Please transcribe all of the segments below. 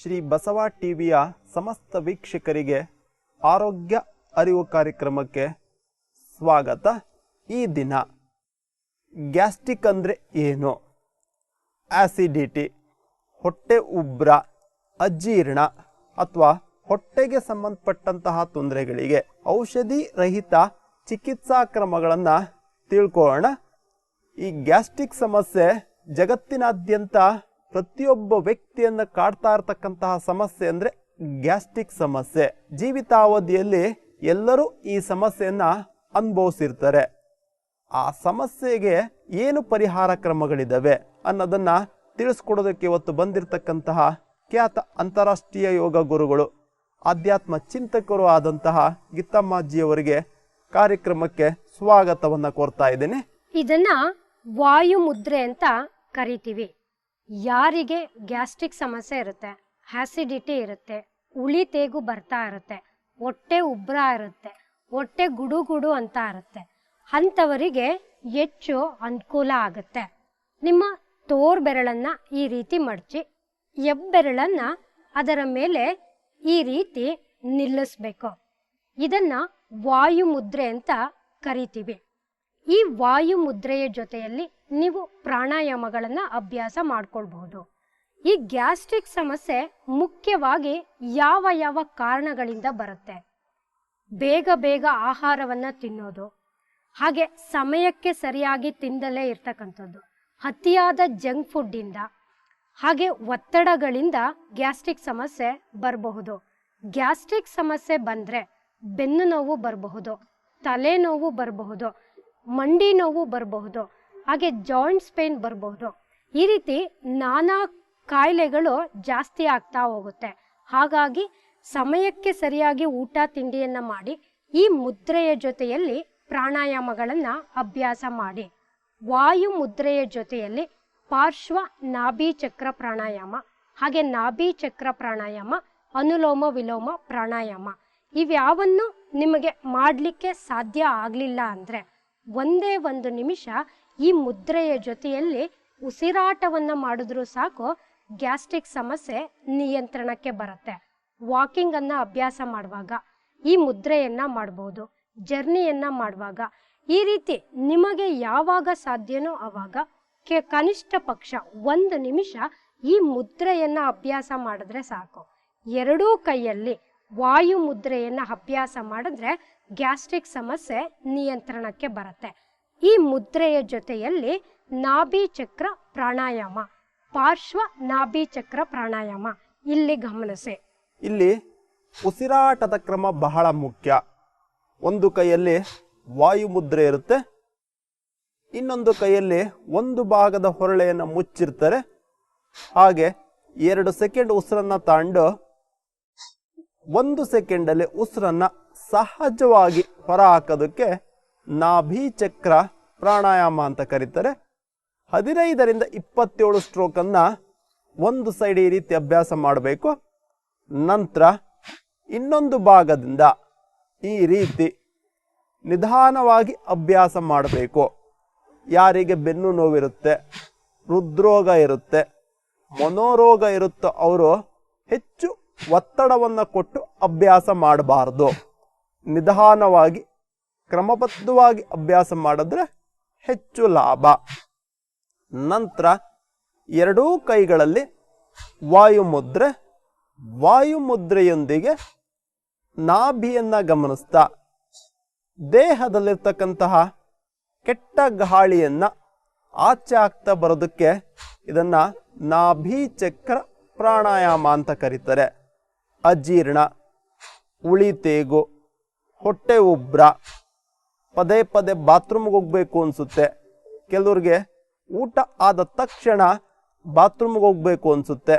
ಶ್ರೀ ಬಸವ ಟಿವಿಯ ಸಮಸ್ತ ವೀಕ್ಷಕರಿಗೆ ಆರೋಗ್ಯ ಅರಿವು ಕಾರ್ಯಕ್ರಮಕ್ಕೆ ಸ್ವಾಗತ. ಈ ದಿನ ಗ್ಯಾಸ್ಟ್ರಿಕ್ ಅಂದರೆ ಏನು? ಆ್ಯಸಿಡಿಟಿ ಹೊಟ್ಟೆ ಉಬ್ರ, ಅಜೀರ್ಣ ಅಥವಾ ಹೊಟ್ಟೆಗೆ ಸಂಬಂಧಪಟ್ಟಂತಹ ತೊಂದರೆಗಳಿಗೆ ಔಷಧಿ ರಹಿತ ಚಿಕಿತ್ಸಾ ಕ್ರಮಗಳನ್ನು ತಿಳ್ಕೊಳ್ಳೋಣ. ಈ ಗ್ಯಾಸ್ಟ್ರಿಕ್ ಸಮಸ್ಯೆ ಜಗತ್ತಿನಾದ್ಯಂತ ಪ್ರತಿಯೊಬ್ಬ ವ್ಯಕ್ತಿಯನ್ನು ಕಾಡ್ತಾ ಇರತಕ್ಕಂತಹ ಸಮಸ್ಯೆ ಅಂದರೆ ಗ್ಯಾಸ್ಟ್ರಿಕ್ ಸಮಸ್ಯೆ. ಜೀವಿತಾವಧಿಯಲ್ಲಿ ಎಲ್ಲರೂ ಈ ಸಮಸ್ಯೆಯನ್ನು ಅನುಭವಿಸಿರ್ತಾರೆ. ಆ ಸಮಸ್ಯೆಗೆ ಏನು ಪರಿಹಾರ ಕ್ರಮಗಳಿದ್ದಾವೆ ಅನ್ನೋದನ್ನು ತಿಳಿಸ್ಕೊಡೋದಕ್ಕೆ ಇವತ್ತು ಬಂದಿರತಕ್ಕಂತಹ ಖ್ಯಾತ ಅಂತಾರಾಷ್ಟ್ರೀಯ ಯೋಗ ಗುರುಗಳು, ಆಧ್ಯಾತ್ಮ ಚಿಂತಕರು ಆದಂತಹ ಗಿತ್ತಮ್ಮಾಜಿಯವರಿಗೆ ಕಾರ್ಯಕ್ರಮಕ್ಕೆ ಸ್ವಾಗತವನ್ನ ಕೋರ್ತಾ ಇದ್ದೀನಿ. ಇದನ್ನ ವಾಯು ಮುದ್ರೆ ಅಂತ ಕರಿತೀವಿ. ಯಾರಿಗೆ ಗ್ಯಾಸ್ಟ್ರಿಕ್ ಸಮಸ್ಯೆ ಇರುತ್ತೆ, ಆಸಿಡಿಟಿ ಇರುತ್ತೆ ಉಳಿ ತೇಗು ಬರ್ತಾ ಇರುತ್ತೆ, ಹೊಟ್ಟೆ ಉಬ್ರ ಇರುತ್ತೆ, ಹೊಟ್ಟೆ ಗುಡು ಗುಡು ಅಂತ ಇರುತ್ತೆ, ಅಂಥವರಿಗೆ ಹೆಚ್ಚು ಅನುಕೂಲ ಆಗುತ್ತೆ. ನಿಮ್ಮ ತೋರ್ ಬೆರಳನ್ನ ಈ ರೀತಿ ಮಡಚಿ, ಎಬ್ಬೆರಳನ್ನು ಅದರ ಮೇಲೆ ಈ ರೀತಿ ನಿಲ್ಲಿಸ್ಬೇಕು. ಇದನ್ನ ವಾಯು ಮುದ್ರೆ ಅಂತ ಕರಿತೀವಿ. ಈ ವಾಯು ಮುದ್ರೆಯ ಜೊತೆಯಲ್ಲಿ ನೀವು ಪ್ರಾಣಾಯಾಮಗಳನ್ನು ಅಭ್ಯಾಸ ಮಾಡ್ಕೊಳ್ಬಹುದು. ಈ ಗ್ಯಾಸ್ಟ್ರಿಕ್ ಸಮಸ್ಯೆ ಮುಖ್ಯವಾಗಿ ಯಾವ ಯಾವ ಕಾರಣಗಳಿಂದ ಬರುತ್ತೆ? ಬೇಗ ಬೇಗ ಆಹಾರವನ್ನ ತಿನ್ನೋದು, ಹಾಗೆ ಸಮಯಕ್ಕೆ ಸರಿಯಾಗಿ ತಿಂದಲೇ ಇರ್ತಕ್ಕಂಥದ್ದು, ಅತಿಯಾದ ಜಂಕ್ ಫುಡ್ಡಿಂದ, ಹಾಗೆ ಒತ್ತಡಗಳಿಂದ ಗ್ಯಾಸ್ಟ್ರಿಕ್ ಸಮಸ್ಯೆ ಬರಬಹುದು. ಗ್ಯಾಸ್ಟ್ರಿಕ್ ಸಮಸ್ಯೆ ಬಂದರೆ ಬೆನ್ನು ನೋವು ಬರಬಹುದು, ತಲೆನೋವು ಬರಬಹುದು ಮಂಡಿ ನೋವು ಬರಬಹುದು, ಹಾಗೆ ಜಾಯಿಂಟ್ಸ್ ಪೇನ್ ಬರಬಹುದು. ಈ ರೀತಿ ನಾನಾ ಕಾಯಿಲೆಗಳು ಜಾಸ್ತಿ ಆಗ್ತಾ ಹೋಗುತ್ತೆ. ಹಾಗಾಗಿ ಸಮಯಕ್ಕೆ ಸರಿಯಾಗಿ ಊಟ, ತಿಂಡಿಯನ್ನ ಮಾಡಿ, ಈ ಮುದ್ರೆಯ ಜೊತೆಯಲ್ಲಿ ಪ್ರಾಣಾಯಾಮಗಳನ್ನು ಅಭ್ಯಾಸ ಮಾಡಿ. ವಾಯು ಮುದ್ರೆಯ ಜೊತೆಯಲ್ಲಿ ಪಾರ್ಶ್ವ ನಾಭಿ ಚಕ್ರ ಪ್ರಾಣಾಯಾಮ, ಹಾಗೆ ನಾಭಿ ಚಕ್ರ ಪ್ರಾಣಾಯಾಮ, ಅನುಲೋಮ ವಿಲೋಮ ಪ್ರಾಣಾಯಾಮ. ಇವ್ಯಾವನ್ನು ನಿಮಗೆ ಮಾಡಲಿಕ್ಕೆ ಸಾಧ್ಯ ಆಗಲಿಲ್ಲ ಅಂದರೆ ಒಂದೇ ಒಂದು ನಿಮಿಷ ಈ ಮುದ್ರೆಯ ಜೊತೆಯಲ್ಲಿ ಉಸಿರಾಟವನ್ನು ಮಾಡಿದ್ರೂ ಸಾಕು, ಗ್ಯಾಸ್ಟ್ರಿಕ್ ಸಮಸ್ಯೆ ನಿಯಂತ್ರಣಕ್ಕೆ ಬರುತ್ತೆ. ವಾಕಿಂಗನ್ನು ಅಭ್ಯಾಸ ಮಾಡುವಾಗ ಈ ಮುದ್ರೆಯನ್ನು ಮಾಡ್ಬೋದು, ಜರ್ನಿಯನ್ನ ಮಾಡುವಾಗ. ಈ ರೀತಿ ನಿಮಗೆ ಯಾವಾಗ ಸಾಧ್ಯನೋ ಆವಾಗ ಕೆ ಕನಿಷ್ಠ ಪಕ್ಷ ಒಂದು ನಿಮಿಷ ಈ ಮುದ್ರೆಯನ್ನು ಅಭ್ಯಾಸ ಮಾಡಿದ್ರೆ ಸಾಕು. ಎರಡೂ ಕೈಯಲ್ಲಿ ವಾಯು ಮುದ್ರೆಯನ್ನು ಅಭ್ಯಾಸ ಮಾಡಿದ್ರೆ ಗ್ಯಾಸ್ಟ್ರಿಕ್ ಸಮಸ್ಯೆ ನಿಯಂತ್ರಣಕ್ಕೆ ಬರುತ್ತೆ. ಈ ಮುದ್ರೆಯ ಜೊತೆಯಲ್ಲಿ ನಾಭಿ ಚಕ್ರ ಪ್ರಾಣಾಯಾಮ, ಪಾರ್ಶ್ವ ನಾಭಿ ಚಕ್ರ ಪ್ರಾಣಾಯಾಮ. ಇಲ್ಲಿ ಗಮನಿಸಿ. ಇಲ್ಲಿ ಉಸಿರಾಟದ ಕ್ರಮ ಬಹಳ ಮುಖ್ಯ. ಒಂದು ಕೈಯಲ್ಲಿ ವಾಯು ಮುದ್ರೆ ಇರುತ್ತೆ, ಇನ್ನೊಂದು ಕೈಯಲ್ಲಿ ಒಂದು ಭಾಗದ ಹೊರಳೆಯನ್ನು ಮುಚ್ಚಿರ್ತಾರೆ. ಹಾಗೆ ಎರಡು ಸೆಕೆಂಡ್ ಉಸಿರನ್ನ ತಾಂಡು ಒಂದು ಸೆಕೆಂಡಲ್ಲಿ ಉಸಿರನ್ನ ಸಹಜವಾಗಿ ಹೊರ ಹಾಕೋದಕ್ಕೆ ನಾಭಿ ಚಕ್ರ ಪ್ರಾಣಾಯಾಮ ಅಂತ ಕರೀತಾರೆ. ಹದಿನೈದರಿಂದ ಇಪ್ಪತ್ತೇಳು ಸ್ಟ್ರೋಕನ್ನು ಒಂದು ಸೈಡ್ ಈ ರೀತಿ ಅಭ್ಯಾಸ ಮಾಡಬೇಕು. ನಂತರ ಇನ್ನೊಂದು ಭಾಗದಿಂದ ಈ ರೀತಿ ನಿಧಾನವಾಗಿ ಅಭ್ಯಾಸ ಮಾಡಬೇಕು. ಯಾರಿಗೆ ಬೆನ್ನು ನೋವಿರುತ್ತೆ, ಹೃದ್ರೋಗ ಇರುತ್ತೆ, ಮನೋರೋಗ ಇರುತ್ತೋ ಅವರು ಹೆಚ್ಚು ಒತ್ತಡವನ್ನು ಕೊಟ್ಟು ಅಭ್ಯಾಸ ಮಾಡಬಾರ್ದು. ನಿಧಾನವಾಗಿ, ಕ್ರಮಬದ್ಧವಾಗಿ ಅಭ್ಯಾಸ ಮಾಡಿದ್ರೆ ಹೆಚ್ಚು ಲಾಭ. ನಂತರ ಎರಡೂ ಕೈಗಳಲ್ಲಿ ವಾಯುಮುದ್ರೆ ಮುದ್ರೆ ನಾಭಿಯನ್ನು ಮುದ್ರೆಯೊಂದಿಗೆ ನಾಭಿಯನ್ನ ಗಮನಿಸ್ತಾ. ದೇಹದಲ್ಲಿರ್ತಕ್ಕಂತಹ ಕೆಟ್ಟ ಗಾಳಿಯನ್ನ ಆಚೆ ಆಗ್ತಾ ಬರೋದಕ್ಕೆ ಇದನ್ನ ನಾಭಿ ಚಕ್ರ ಪ್ರಾಣಾಯಾಮ ಅಂತ ಕರೀತಾರೆ. ಅಜೀರ್ಣ ಉಳಿತೇಗು ಹೊಟ್ಟೆ ಉಬ್ರ. ಪದೇ ಪದೇ ಬಾತ್ರೂಮ್ಗೆ ಹೋಗ್ಬೇಕು ಅನಿಸುತ್ತೆ. ಕೆಲವ್ರಿಗೆ ಊಟ ಆದ ತಕ್ಷಣ ಬಾತ್ರೂಮ್ಗೆ ಹೋಗ್ಬೇಕು ಅನಿಸುತ್ತೆ.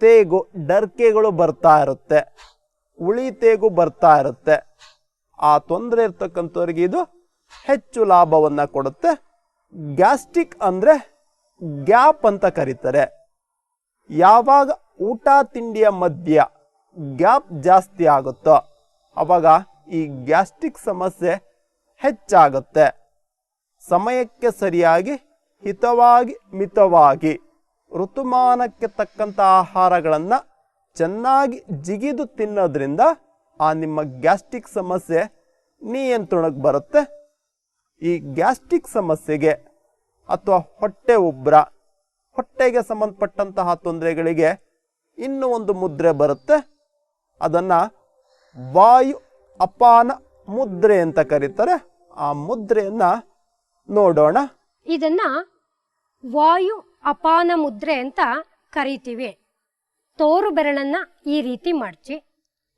ತೇಗು ಡರ್ಕೆಗಳು ಬರ್ತಾ ಇರುತ್ತೆ. ಉಳಿ ತೇಗು ಬರ್ತಾ ಇರುತ್ತೆ. ಆ ತೊಂದರೆ ಇರ್ತಕ್ಕಂಥವ್ರಿಗೆ ಇದು ಹೆಚ್ಚು ಲಾಭವನ್ನ ಕೊಡುತ್ತೆ. ಗ್ಯಾಸ್ಟ್ರಿಕ್ ಅಂದ್ರೆ ಗ್ಯಾಪ್ ಅಂತ ಕರೀತಾರೆ. ಯಾವಾಗ ಊಟ ತಿಂಡಿಯ ಮಧ್ಯ ಗ್ಯಾಪ್ ಜಾಸ್ತಿ ಆಗುತ್ತೋ, ಅವಾಗ ಈ ಗ್ಯಾಸ್ಟ್ರಿಕ್ ಸಮಸ್ಯೆ ಹೆಚ್ಚಾಗುತ್ತೆ. ಸಮಯಕ್ಕೆ ಸರಿಯಾಗಿ, ಹಿತವಾಗಿ, ಮಿತವಾಗಿ, ಋತುಮಾನಕ್ಕೆ ತಕ್ಕಂಥ ಆಹಾರಗಳನ್ನು ಚೆನ್ನಾಗಿ ಜಿಗಿದು ತಿನ್ನೋದ್ರಿಂದ ಆ ನಿಮ್ಮ ಗ್ಯಾಸ್ಟ್ರಿಕ್ ಸಮಸ್ಯೆ ನಿಯಂತ್ರಣಕ್ಕೆ ಬರುತ್ತೆ. ಈ ಗ್ಯಾಸ್ಟ್ರಿಕ್ ಸಮಸ್ಯೆಗೆ ಅಥವಾ ಹೊಟ್ಟೆ ಉಬ್ಬರ ಹೊಟ್ಟೆಗೆ ಸಂಬಂಧಪಟ್ಟಂತಹ ತೊಂದರೆಗಳಿಗೆ ಇನ್ನೂ ಒಂದು ಮುದ್ರೆ ಬರುತ್ತೆ. ಅದನ್ನು ವಾಯು ಅಪಾನ ಮುದ್ರೆ ಅಂತ ಕರೀತಾರೆ. ಆ ಮುದ್ರೆಯನ್ನ ನೋಡೋಣ. ಇದನ್ನ ವಾಯು ಅಪಾನ ಮುದ್ರೆ ಅಂತ ಕರಿತೀವಿ. ತೋರು ಬೆರಳನ್ನ ಈ ರೀತಿ ಮಡಚಿ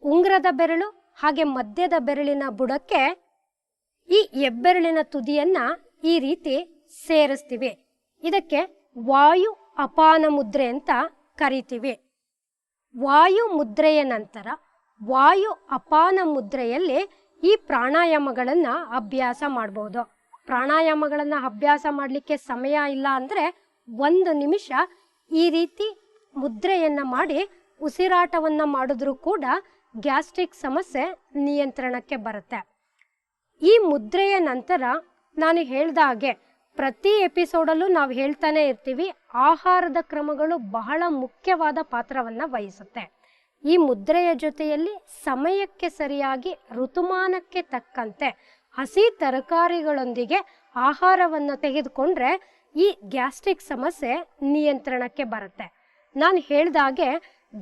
ಉಂಗ್ರದ ಬೆರಳು ಹಾಗೆ ಮಧ್ಯದ ಬೆರಳಿನ ಬುಡಕ್ಕೆ ಈ ಹೆಬ್ಬೆರಳಿನ ತುದಿಯನ್ನ ಈ ರೀತಿ ಸೇರಿಸ್ತೀವಿ. ಇದಕ್ಕೆ ವಾಯು ಅಪಾನ ಮುದ್ರೆ ಅಂತ ಕರಿತೀವಿ. ವಾಯು ಮುದ್ರೆಯ ನಂತರ ವಾಯು ಅಪಾನ ಮುದ್ರೆಯಲ್ಲಿ ಈ ಪ್ರಾಣಾಯಾಮಗಳನ್ನು ಅಭ್ಯಾಸ ಮಾಡ್ಬೋದು. ಪ್ರಾಣಾಯಾಮಗಳನ್ನು ಅಭ್ಯಾಸ ಮಾಡಲಿಕ್ಕೆ ಸಮಯ ಇಲ್ಲ ಅಂದರೆ ಒಂದು ನಿಮಿಷ ಈ ರೀತಿ ಮುದ್ರೆಯನ್ನು ಮಾಡಿ ಉಸಿರಾಟವನ್ನು ಮಾಡಿದ್ರೂ ಕೂಡ ಗ್ಯಾಸ್ಟ್ರಿಕ್ ಸಮಸ್ಯೆ ನಿಯಂತ್ರಣಕ್ಕೆ ಬರುತ್ತೆ. ಈ ಮುದ್ರೆಯ ನಂತರ ನಾನು ಹೇಳ್ದ ಹಾಗೆ ಪ್ರತಿ ಎಪಿಸೋಡಲ್ಲೂ ನಾವು ಹೇಳ್ತಾನೆ ಇರ್ತೀವಿ, ಆಹಾರದ ಕ್ರಮಗಳು ಬಹಳ ಮುಖ್ಯವಾದ ಪಾತ್ರವನ್ನು ವಹಿಸುತ್ತೆ. ಈ ಮುದ್ರೆಯ ಜೊತೆಯಲ್ಲಿ ಸಮಯಕ್ಕೆ ಸರಿಯಾಗಿ, ಋತುಮಾನಕ್ಕೆ ತಕ್ಕಂತೆ ಹಸಿ ತರಕಾರಿಗಳೊಂದಿಗೆ ಆಹಾರವನ್ನು ತೆಗೆದುಕೊಂಡ್ರೆ ಈ ಗ್ಯಾಸ್ಟ್ರಿಕ್ ಸಮಸ್ಯೆ ನಿಯಂತ್ರಣಕ್ಕೆ ಬರುತ್ತೆ. ನಾನು ಹೇಳ್ದಾಗೆ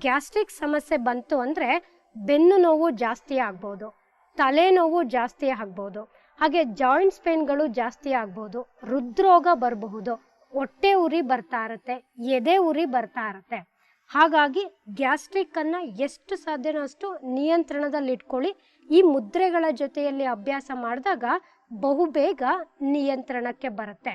ಗ್ಯಾಸ್ಟ್ರಿಕ್ ಸಮಸ್ಯೆ ಬಂತು ಅಂದರೆ ಬೆನ್ನು ನೋವು ಜಾಸ್ತಿ ಆಗ್ಬೋದು, ತಲೆನೋವು ಜಾಸ್ತಿ ಆಗ್ಬೋದು. ಹಾಗೆ ಜಾಯಿಂಟ್ಸ್ ಪೇನ್ಗಳು ಜಾಸ್ತಿ ಆಗ್ಬೋದು. ಹೃದ್ರೋಗ ಬರಬಹುದು. ಹೊಟ್ಟೆ ಉರಿ ಬರ್ತಾ ಇರುತ್ತೆ, ಎದೆ ಉರಿ ಬರ್ತಾ ಇರುತ್ತೆ. ಹಾಗಾಗಿ ಗ್ಯಾಸ್ಟ್ರಿಕ್ ಅನ್ನ ಎಷ್ಟು ಸಾಧ್ಯನೋ ಅಷ್ಟು ನಿಯಂತ್ರಣದಲ್ಲಿ ಇಟ್ಕೊಳ್ಳಿ. ಈ ಮುದ್ರೆಗಳ ಜೊತೆಯಲ್ಲಿ ಅಭ್ಯಾಸ ಮಾಡಿದಾಗ ಬಹುಬೇಗ ನಿಯಂತ್ರಣಕ್ಕೆ ಬರುತ್ತೆ.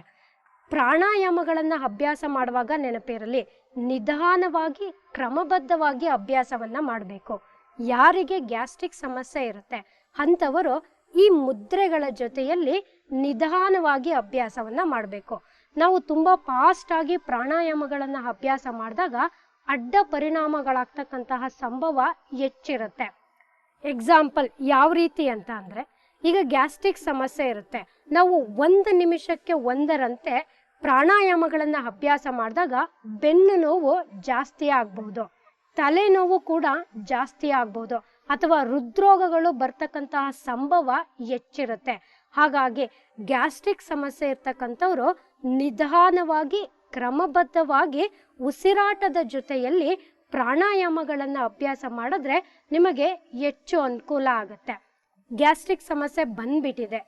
ಪ್ರಾಣಾಯಾಮಗಳನ್ನು ಅಭ್ಯಾಸ ಮಾಡುವಾಗ ನೆನಪಿರಲಿ, ನಿಧಾನವಾಗಿ, ಕ್ರಮಬದ್ಧವಾಗಿ ಅಭ್ಯಾಸವನ್ನ ಮಾಡಬೇಕು. ಯಾರಿಗೆ ಗ್ಯಾಸ್ಟ್ರಿಕ್ ಸಮಸ್ಯೆ ಇರುತ್ತೆ, ಅಂಥವರು ಈ ಮುದ್ರೆಗಳ ಜೊತೆಯಲ್ಲಿ ನಿಧಾನವಾಗಿ ಅಭ್ಯಾಸವನ್ನ ಮಾಡಬೇಕು. ನಾವು ತುಂಬ ಫಾಸ್ಟ್ ಆಗಿ ಪ್ರಾಣಾಯಾಮಗಳನ್ನು ಅಭ್ಯಾಸ ಮಾಡಿದಾಗ ಅಡ್ಡ ಪರಿಣಾಮಗಳಾಗ್ತಕ್ಕಂತಹ ಸಂಭವ ಹೆಚ್ಚಿರುತ್ತೆ. ಎಕ್ಸಾಂಪಲ್ ಯಾವ ರೀತಿ ಅಂತ ಅಂದರೆ, ಈಗ ಗ್ಯಾಸ್ಟ್ರಿಕ್ ಸಮಸ್ಯೆ ಇರುತ್ತೆ. ನಾವು ಒಂದು ನಿಮಿಷಕ್ಕೆ ಒಂದರಂತೆ ಪ್ರಾಣಾಯಾಮಗಳನ್ನು ಅಭ್ಯಾಸ ಮಾಡಿದಾಗ ಬೆನ್ನು ನೋವು ಜಾಸ್ತಿ ಆಗ್ಬಹುದು ತಲೆನೋವು ಕೂಡ ಜಾಸ್ತಿ ಆಗ್ಬೋದು. ಅಥವಾ ಹೃದ್ರೋಗಗಳು ಬರ್ತಕ್ಕಂತಹ ಸಂಭವ ಹೆಚ್ಚಿರುತ್ತೆ. ಹಾಗಾಗಿ ಗ್ಯಾಸ್ಟ್ರಿಕ್ ಸಮಸ್ಯೆ ಇರ್ತಕ್ಕಂಥವ್ರು ನಿಧಾನವಾಗಿ, ಕ್ರಮಬದ್ಧವಾಗಿ ಉಸಿರಾಟದ ಜೊತೆಯಲ್ಲಿ ಪ್ರಾಣಾಯಾಮಗಳನ್ನು ಅಭ್ಯಾಸ ಮಾಡಿದ್ರೆ ನಿಮಗೆ ಹೆಚ್ಚು ಅನುಕೂಲ ಆಗುತ್ತೆ. ಗ್ಯಾಸ್ಟ್ರಿಕ್ ಸಮಸ್ಯೆ ಬಂದ್ಬಿಟ್ಟಿದೆ.